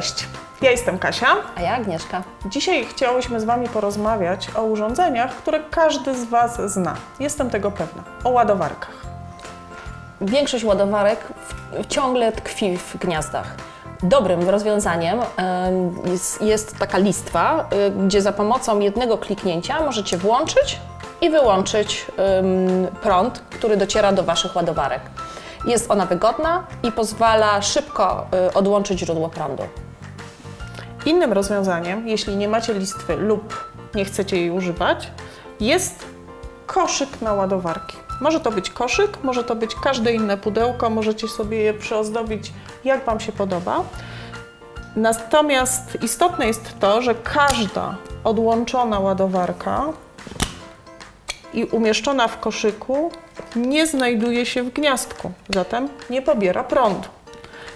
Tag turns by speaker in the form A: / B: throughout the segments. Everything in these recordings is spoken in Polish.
A: Cześć, ja jestem Kasia.
B: A ja Agnieszka.
A: Dzisiaj chciałyśmy z Wami porozmawiać o urządzeniach, które każdy z Was zna. Jestem tego pewna. O ładowarkach.
B: Większość ładowarek w, ciągle tkwi w gniazdach. Dobrym rozwiązaniem em, jest, jest taka listwa, y, gdzie za pomocą jednego kliknięcia możecie włączyć i wyłączyć prąd, który dociera do Waszych ładowarek. Jest ona wygodna i pozwala szybko y, odłączyć źródło prądu.
A: Innym rozwiązaniem, jeśli nie macie listwy lub nie chcecie jej używać, jest koszyk na ładowarki. Może to być koszyk, może to być każde inne pudełko, możecie sobie je przyozdobić jak Wam się podoba. Natomiast istotne jest to, że każda odłączona ładowarka i umieszczona w koszyku nie znajduje się w gniazdku, zatem nie pobiera prądu.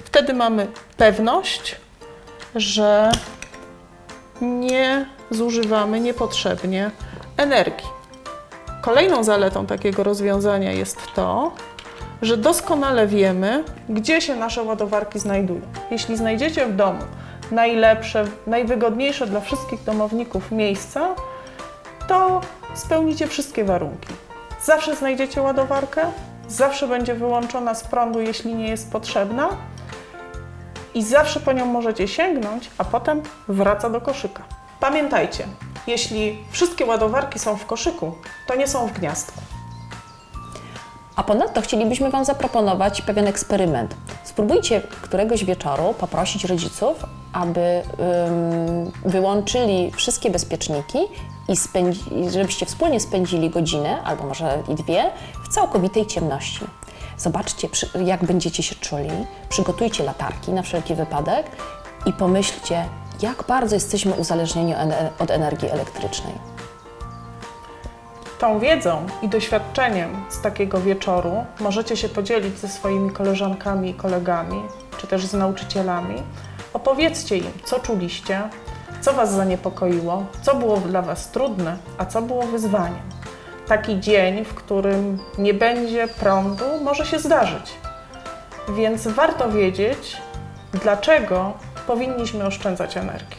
A: Wtedy mamy pewność, że nie zużywamy niepotrzebnie energii. Kolejną zaletą takiego rozwiązania jest to, że doskonale wiemy, gdzie się nasze ładowarki znajdują. Jeśli znajdziecie w domu najlepsze, najwygodniejsze dla wszystkich domowników miejsca, to spełnicie wszystkie warunki. Zawsze znajdziecie ładowarkę, zawsze będzie wyłączona z prądu, jeśli nie jest potrzebna, i zawsze po nią możecie sięgnąć, a potem wraca do koszyka. Pamiętajcie, jeśli wszystkie ładowarki są w koszyku, to nie są w gniazdku.
B: A ponadto chcielibyśmy Wam zaproponować pewien eksperyment. Spróbujcie któregoś wieczoru poprosić rodziców, aby ym, wyłączyli wszystkie bezpieczniki i żebyście wspólnie spędzili godzinę, albo może i dwie, w całkowitej ciemności. Zobaczcie, jak będziecie się czuli, przygotujcie latarki na wszelki wypadek i pomyślcie, jak bardzo jesteśmy uzależnieni od energii elektrycznej.
A: Tą wiedzą i doświadczeniem z takiego wieczoru możecie się podzielić ze swoimi koleżankami i kolegami, czy też z nauczycielami. Opowiedzcie im, co czuliście, co Was zaniepokoiło, co było dla Was trudne, a co było wyzwaniem. Taki dzień, w którym nie będzie prądu, może się zdarzyć. Więc warto wiedzieć, dlaczego powinniśmy oszczędzać energię.